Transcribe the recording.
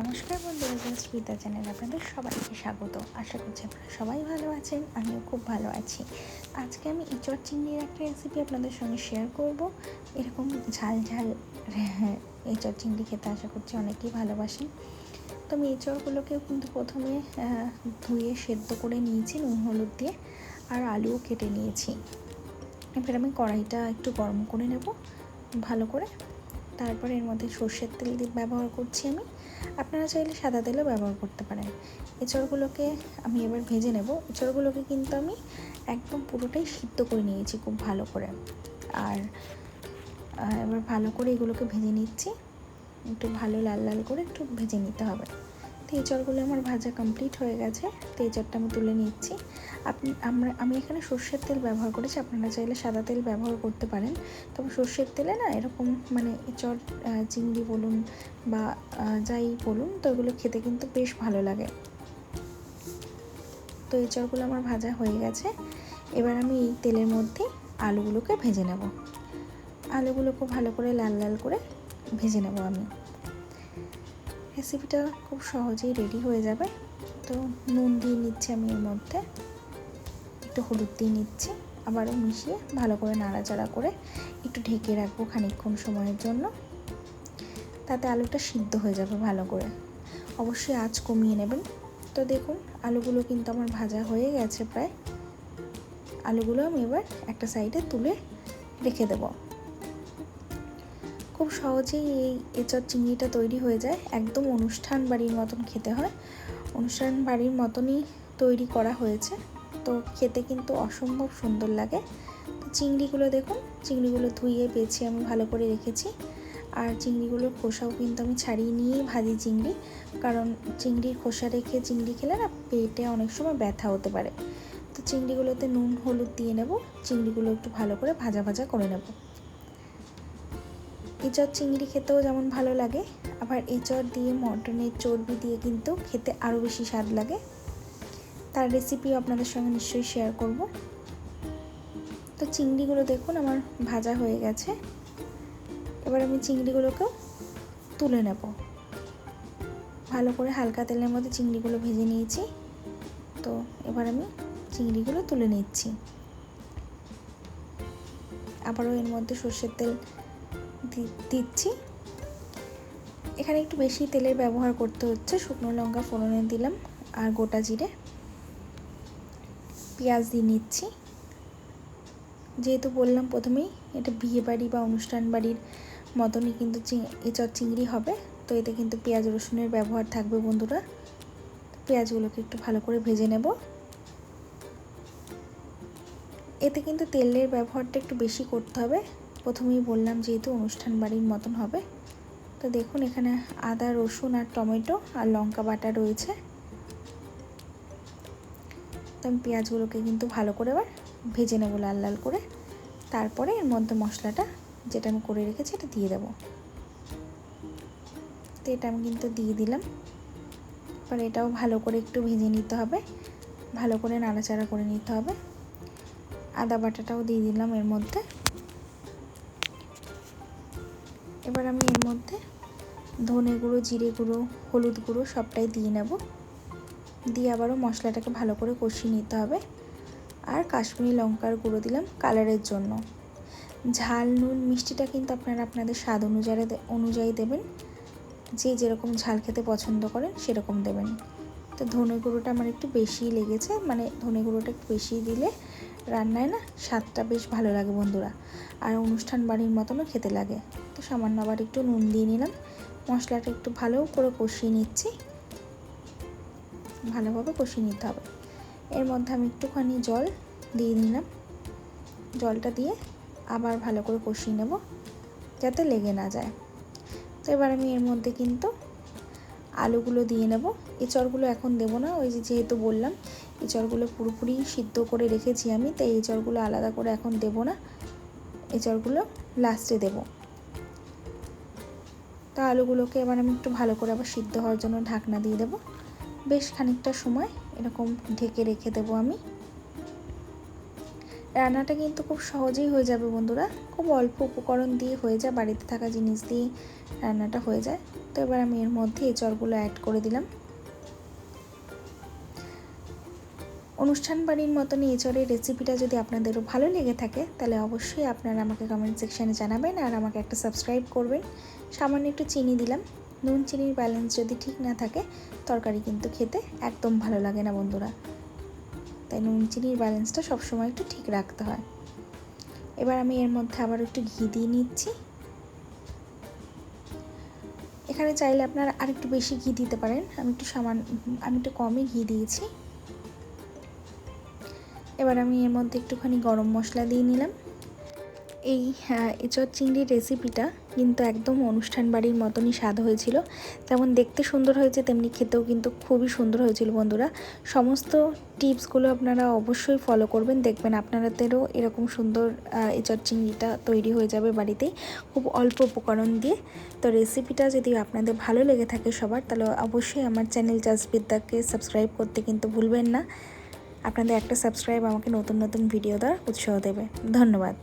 নমস্কার বন্ধুরা স্মিতা চ্যানেল আপনাদের সবাইকে স্বাগত। আশা করছি আপনারা সবাই ভালো আছেন, আমিও খুব ভালো আছি। আজকে আমি ইঁচড় চিংড়ির একটা রেসিপি আপনাদের সঙ্গে শেয়ার করব। এরকম ঝাল ঝাল ইঁচড় চিংড়ি খেতে আশা করছি অনেকেই ভালোবাসেন। তো আমি এঁচড়গুলোকেও কিন্তু প্রথমে ধুয়ে সেদ্ধ করে নিয়েছি, নুন, হলুদ দিয়ে, আর আলুও কেটে নিয়েছি। এবার আমি কড়াইটা একটু গরম করে নেব, ভালো করে। তারপরে এর মধ্যে সর্ষের তেল দিয়ে ব্যবহার করছি আমি। আপনারা চাইলে সাদা তেলও ব্যবহার করতে পারেন। এঁচড়গুলোকে আমি এবার ভেজে নেব। এঁচড়গুলোকে কিন্তু আমি একদম পুরোটাই সিদ্ধ করে নিয়েছি খুব ভালো করে। আর এবার ভালো করে এগুলোকে ভেজে নিচ্ছি। একটু ভালো লাল লাল করে একটু ভেজে নিতে হবে। তো এঁচড়গুলো আমার ভাজা কমপ্লিট হয়ে গেছে। তো এঁচড়টা আমি তুলে নিচ্ছি। আপনি, আমরা, আমি এখানে সর্ষের তেল ব্যবহার করেছি। আপনারা চাইলে সাদা তেল ব্যবহার করতে পারেন। তবে সর্ষের তেলে না এরকম মানে এঁচড় চিংড়ি বলুন বা যাই বলুন, তো এগুলো খেতে কিন্তু বেশ ভালো লাগে। তো এই এঁচড়গুলো আমার ভাজা হয়ে গেছে। এবার আমি এই তেলের মধ্যে আলুগুলোকে ভেজে নেব। আলুগুলোকে ভালো করে লাল লাল করে ভেজে নেব আমি। রেসিপিটা খুব সহজেই রেডি হয়ে যাবে। তো নুন দিয়ে নিচ্ছি আমি এর মধ্যে। একটু হলুদ দিয়ে নিচ্ছি, আবারও মিশিয়ে ভালো করে নাড়াচাড়া করে একটু ঢেকে রাখব খানিকক্ষণ সময়ের জন্য। তাতে আলুটা সিদ্ধ হয়ে যাবে ভালো করে। অবশ্যই আঁচ কমিয়ে নেবেন। তো দেখুন, আলুগুলো কিন্তু আমার ভাজা হয়ে গেছে প্রায়। আলুগুলো আমি এবার একটা সাইডে তুলে রেখে দেবো। খুব সহজেই এই এঁচড় চিংড়িটা তৈরি হয়ে যায়। একদম অনুষ্ঠান বাড়ির মতন খেতে হয়। অনুষ্ঠান বাড়ির মতনই তৈরি করা হয়েছে। তো খেতে কিন্তু অসম্ভব সুন্দর লাগে। তো চিংড়িগুলো দেখুন, চিংড়িগুলো ধুইয়ে পেয়েছি আমি ভালো করে রেখেছি। আর চিংড়িগুলোর খোসাও কিন্তু আমি ছাড়িয়ে নিয়েই ভাজি চিংড়ি। কারণ চিংড়ির খোসা রেখে চিংড়ি খেলে না পেটে অনেক সময় ব্যথা হতে পারে। তো চিংড়িগুলোতে নুন, হলুদ দিয়ে নেব। চিংড়িগুলো একটু ভালো করে ভাজা ভাজা করে নেব। এঁচড় চিংড়ি খেতেও যেমন ভালো লাগে, আবার এঁচড় দিয়ে, মটনের চর্বি দিয়ে কিন্তু খেতে আরও বেশি স্বাদ লাগে। তার রেসিপিও আপনাদের সঙ্গে নিশ্চয়ই শেয়ার করব। তো চিংড়িগুলো দেখুন আমার ভাজা হয়ে গেছে। এবার আমি চিংড়িগুলোকেও তুলে নেব। ভালো করে হালকা তেলের মধ্যে চিংড়িগুলো ভেজে নিয়েছি। তো এবার আমি চিংড়িগুলো তুলে নিচ্ছি। আবারও এর মধ্যে সর্ষের তেল দিচ্ছি। এখানে একটু বেশি তেলের ব্যবহার করতে হচ্ছে। শুকনো লঙ্কা ফোড়নে দিলাম আর গোটা জিরে। পেঁয়াজ দিয়ে নিচ্ছি। যেহেতু বললাম প্রথমেই, এটা বিয়ে বাড়ি বা অনুষ্ঠান বাড়ির মতনই কিন্তু এচর চিংড়ি হবে। তো এতে কিন্তু পেঁয়াজ রসুনের ব্যবহার থাকবে বন্ধুরা। পেঁয়াজগুলোকে একটু ভালো করে ভেজে নেব। এতে কিন্তু তেলের ব্যবহারটা একটু বেশি করতে হবে। প্রথমেই বললাম যেহেতু অনুষ্ঠান বাড়ির মতন হবে, তো দেখুন এখানে আদা, রসুন আর টমেটো আর লঙ্কা বাটা রয়েছে। তো আমি পেঁয়াজগুলোকে কিন্তু ভালো করে এবার ভেজে নেব লাল লাল করে। তারপরে এর মধ্যে মশলাটা যেটা আমি করে রেখেছি এটা দিয়ে দেবো। তো এটা আমি কিন্তু দিয়ে দিলাম। এবার এটাও ভালো করে একটু ভেজে নিতে হবে, ভালো করে নাড়াচাড়া করে নিতে হবে। আদা বাটাটাও দিয়ে দিলাম এর মধ্যে। এবার আমি এর মধ্যে ধনে গুঁড়ো, জিরে গুঁড়ো, হলুদ গুঁড়ো সবটাই দিয়ে নেব। দিয়ে আবারও মশলাটাকে ভালো করে কষিয়ে নিতে হবে। আর কাশ্মীরি লঙ্কার গুঁড়ো দিলাম কালারের জন্য। ঝাল, নুন, মিষ্টিটা কিন্তু আপনারা আপনাদের স্বাদ অনুযায়ী অনুযায়ী দেবেন। যে যেরকম ঝাল খেতে পছন্দ করেন সেরকম দেবেন। তো ধনে গুঁড়োটা আমার একটু বেশিই লেগেছে মানে ধনে গুঁড়োটা একটু বেশি দিলে রান্নায় না স্বাদটা বেশ ভালো লাগে বন্ধুরা। আর অনুষ্ঠান বাড়ির মতনও খেতে লাগে। তো সামান্য আবার একটু নুন দিয়ে নিলাম। মশলাটা একটু ভালো করে কষিয়ে নিচ্ছি। ভালোভাবে কষিয়ে নিতে হবে। এর মধ্যে আমি একটুখানি জল দিয়ে নিলাম। জলটা দিয়ে আবার ভালো করে কষিয়ে নেব যাতে লেগে না যায়। তো এবার আমি এর মধ্যে কিন্তু আলুগুলো দিয়ে নেব। এঁচড়গুলো এখন দেব না, ওই যেহেতু বললাম এঁচড়গুলো পুরোপুরি সিদ্ধ করে রেখেছি আমি, তাই এঁচড়গুলো আলাদা করে এখন দেব না। এঁচড়গুলো লাস্টে দেব। তা আলুগুলোকে এবার আমি একটু ভালো করে আবার সিদ্ধ হওয়ার জন্য ঢাকনা দিয়ে দেবো। বেশ খানিকটা সময় এরকম ঢেকে রেখে দেবো আমি। রান্নাটা কিন্তু খুব সহজেই হয়ে যাবে বন্ধুরা। খুব অল্প উপকরণ দিয়ে হয়ে যায়, বাড়িতে থাকা জিনিস দিয়ে রান্নাটা হয়ে যায়। তো এবার আমি এর মধ্যে এঁচড়গুলো অ্যাড করে দিলাম। অনুষ্ঠান বাড়ির মতনই এঁচড়ের রেসিপিটা যদি আপনাদেরও ভালো লেগে থাকে, তাহলে অবশ্যই আপনারা আমাকে কমেন্ট সেকশানে জানাবেন আর আমাকে একটা সাবস্ক্রাইব করবেন। সামান্য একটু চিনি দিলাম। নুন চিনির ব্যালেন্স যদি ঠিক না থাকে, তরকারি কিন্তু খেতে একদম ভালো লাগে না বন্ধুরা। তাই নুন চিনির ব্যালেন্সটা সবসময় একটু ঠিক রাখতে হয়। এবার আমি এর মধ্যে আবার একটু ঘি দিয়ে নিচ্ছি। এখানে চাইলে আপনারা আরেকটু বেশি ঘি দিতে পারেন। আমি একটু সামান্য আমি একটু কমই ঘি দিয়েছি। এবার আমি এর মধ্যে একটুখানি গরম মশলা দিয়ে নিলাম। এই এঁচড় চিংড়ির রেসিপিটা কিন্তু একদম অনুষ্ঠান বাড়ির মতনই স্বাদ হয়েছিল। যেমন দেখতে সুন্দর হয়েছে, তেমনি খেতেও কিন্তু খুবই সুন্দর হয়েছিল বন্ধুরা। সমস্ত টিপসগুলো আপনারা অবশ্যই ফলো করবেন। দেখবেন আপনাদেরও এরকম সুন্দর এঁচড় চিংড়িটা তৈরি হয়ে যাবে বাড়িতেই। খুব অল্প উপকরণ দিয়ে। তো রেসিপিটা যদি আপনাদের ভালো লেগে থাকে সবার, তাহলে অবশ্যই আমার চ্যানেল জাসবিদ্যাকে সাবস্ক্রাইব করতে কিন্তু ভুলবেন না। আপনাদের একটা সাবস্ক্রাইব আমাকে নতুন নতুন ভিডিও দেওয়ার উৎসাহ দেবে। ধন্যবাদ।